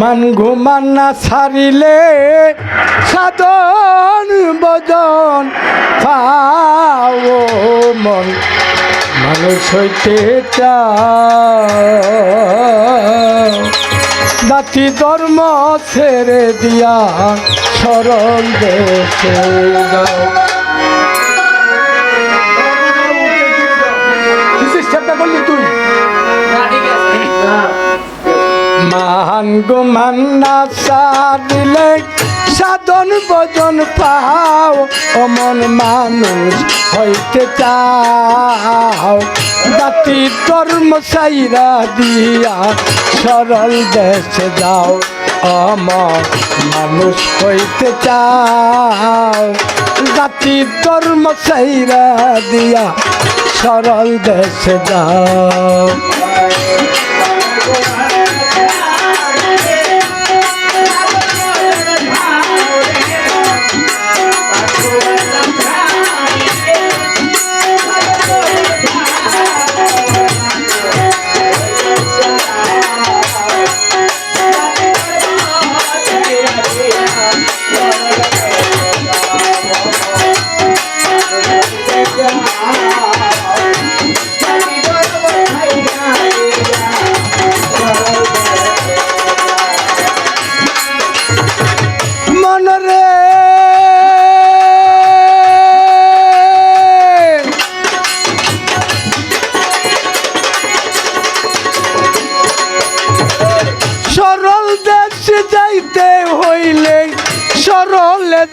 মান ঘুমান না ছাড়িলে সাধন বজন পাও মন। মানুষ হইতে দাতি ধর্ম ছেড়ে দিয়া সরল দেশে যাও। চেষ্টা করলি তুই মান গুমান দিলে সাধন ভজন পাও অমন মানুষ হইতে চাও। জাতি ধর্ম সাইরা দিয়া সরল দেশে যাও অমর মানুষ হইতে চাও। জাতি ধর্ম সাইরা দিয়া সরল দেশে যাও।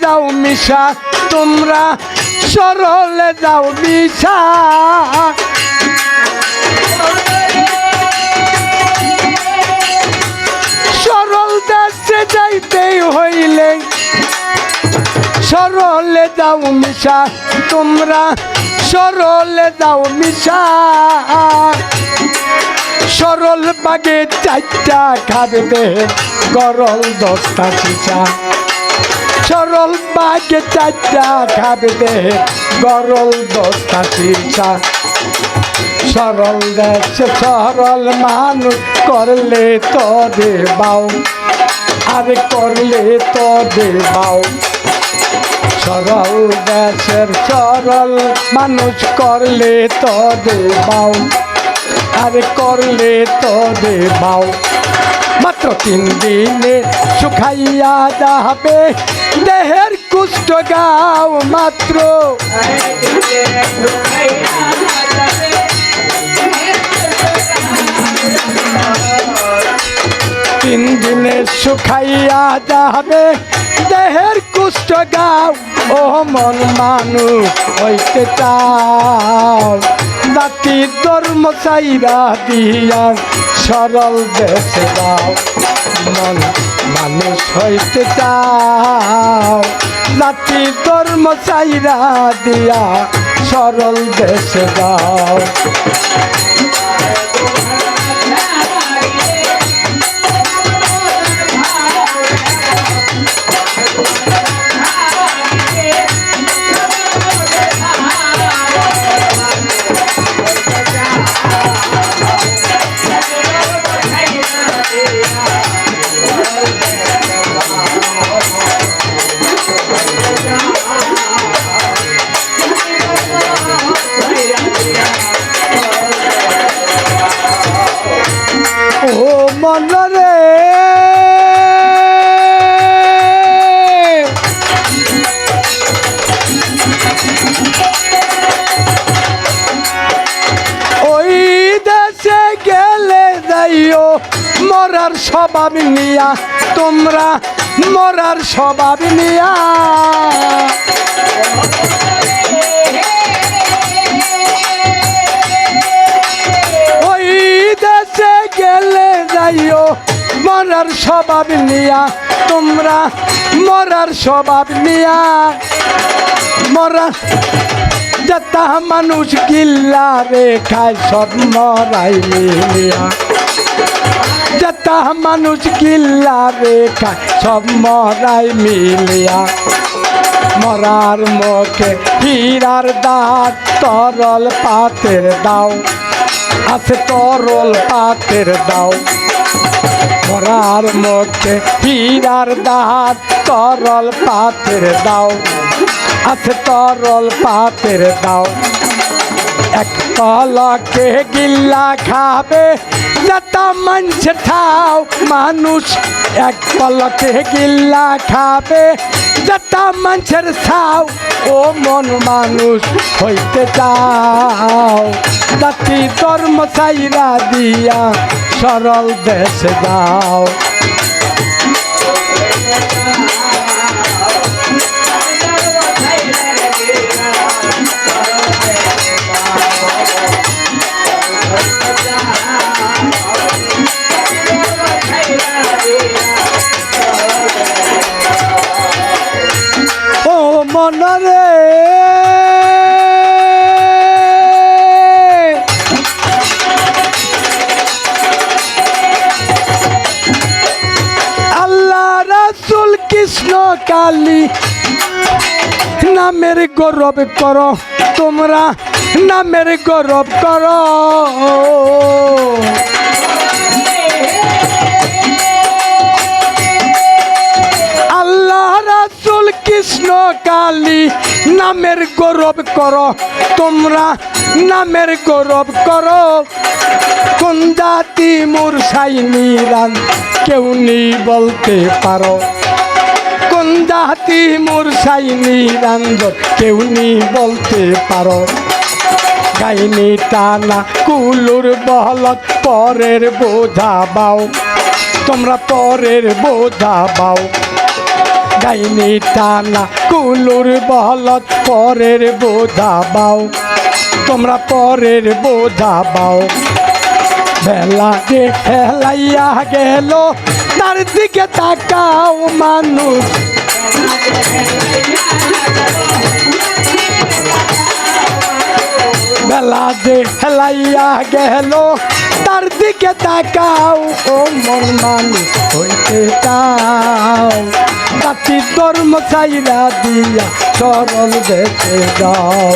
যাও মিশা, তোমরা সরলে যাও মিশা। সরল দেশে যাইতে হইলে সরলে যাও মিশা, তোমরা সরলে যাও মিশা। সরল বাগে চারটা খাবে গরল দশটা চিচা সরল বাগে চারটা খাবে গরল দশটা চিচা সরল দেশে সরল মানুষ করলে তো দে বাউ আরে করলে তো দে বাউ সরল দেশের সরল মানুষ করলে তো দে বাউ আরে করলে তো দে বাউ মাত্র তিন দিনে শুকাইয়া যাবে দেহের কুষ্ঠ গাও মাত্র। তিন দিনে শুকাইয়া যাবে দেহের কুষ্ঠ গাও ও মন মানুষ হইতে চাও। জাতি ধর্ম চাইরা দিয়া সরল বেছে দাও। মন মানুষ হইতে চাও। জাতি ধর্ম চাইরা দিয়া সরল বেছে যাও মনরে ওই দেশে গেলে যাইও মরার স্বভাব নিয়া তোমরা মরার স্বভাব নিয়া। স্বভাব নিয়া, তোমরা মরার স্বভাব নিয়া। মরা যতা মানুষ গিল্লা রে খায় সব মরাই মিলিয়া যতা মানুষ গিল্লা রে খায় সব মরাই মিলিয়া। মরার মুখে হীরার দাঁত, তরল পাতের দাও। আছে তরল পাতের দাও। মরার মধ্যে হীরার দাঁত তরল পাতের দাও। আছে তরল পাতের দাও। এক পলকে গিল্লা খাবে যাতা মানছে থাও মানুষ এক পলকে গিল্লা খাবে যাতা মানুষের সাও, ও মন মানুষ হইতে চাও। জাতি ধর্ম চাইরা দিয়া সরল দেশে যাও রাসুল কৃষ্ণ কালী। নামের গৌরব করো তোমরা, নামের গৌরব করো। আল্লাহ রাসুল কৃষ্ণ কালী, নামের গৌরব করো তোমরা, নামের গৌরব করো। কোন জাতি মুরসাই নিরান কেউ নেই বলতে পারো। কোন জাতি মুরসাই নিরাঞ্জন কেউ নেই বলতে পারো। গাইনি টানা কুলুর বহলত, পরের বোঝা বাও। তোমরা পরের বোঝা বাও। গাইনি টানা কুলুর বহলত, পরের বোঝা বাও। তোমরা পরের বোঝা বাও। যে হেলাইয়া গেল, তার দিকে তাকাও মানুষ। বেলা যে হেলাইয়া গেল, তার দিকে তাকাও ও মন মানুষ। হইতে চাও জাতি ধর্ম চাইরা দিয়া সরল দেশে যাও।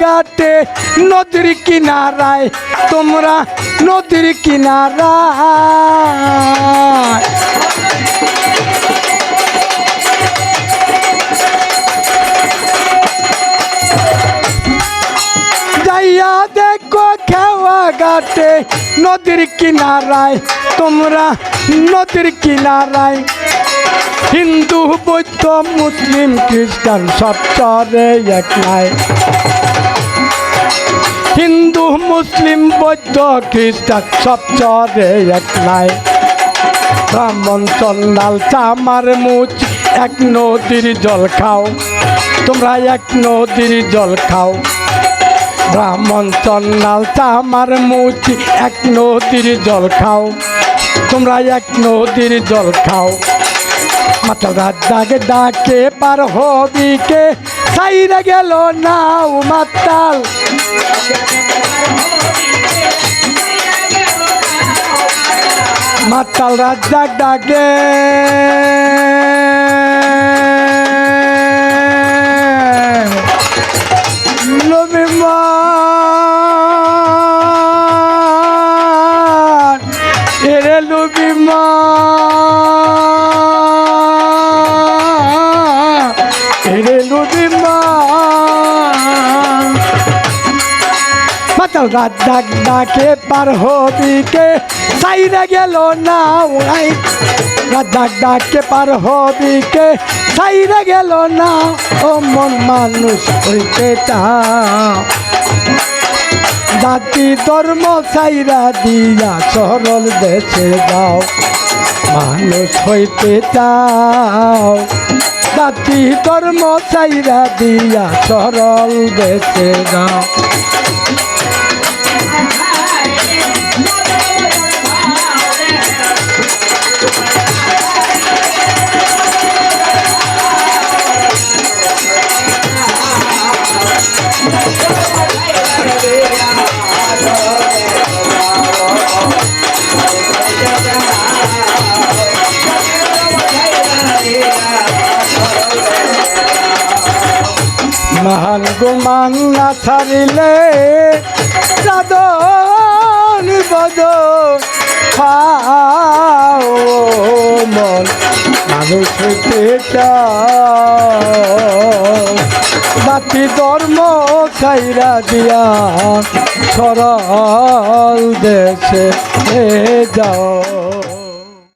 ঘাটে নদীর কিনারায় তোমরা নদীর কিনারায় যাইয়া দেখো খেওয়া ঘাটে নদীর কিনারায় তোমরা নদীর কিনারায় হিন্দু বৌদ্ধ মুসলিম খ্রিস্টান সব চরে এক নাই হিন্দু, মুসলিম, বৌদ্ধ, খ্রিস্টান, সব চরে এক নাই ব্রাহ্মণ চন্দাল চামার মুচ, এক নদীর জল খাও। তোমরা এক নদীর জল খাও। ব্রাহ্মণ চন্দাল চামার মুচ, এক নদীর জল খাও। তোমরা এক নদীর জল খাও। মাতাল রাত ডাকে ডাকে পার হবিকে সাইরে গেল নাও মাতাল মাতাল রাত ডাক ডাকে মাতাল রাত ডাক ডাকে পার হবি কে? সাইরা গেল না ওরাই রাত ডাক ডাকে পার হবি কে? সাইরা গেল না ও মন মানুষ হইতে জাতি ধর্ম সাইরা দিয়া সরল দেশে যাও। মানুষ হইতে চাও। জাতি ধর্ম সাইরা দিয়া সরল দেশে যাও। ছাড়িলে চাদন বদ খাও মন। মানুষ বাতি ধর্ম খাইরা দিয়া সরল দেশে যাও।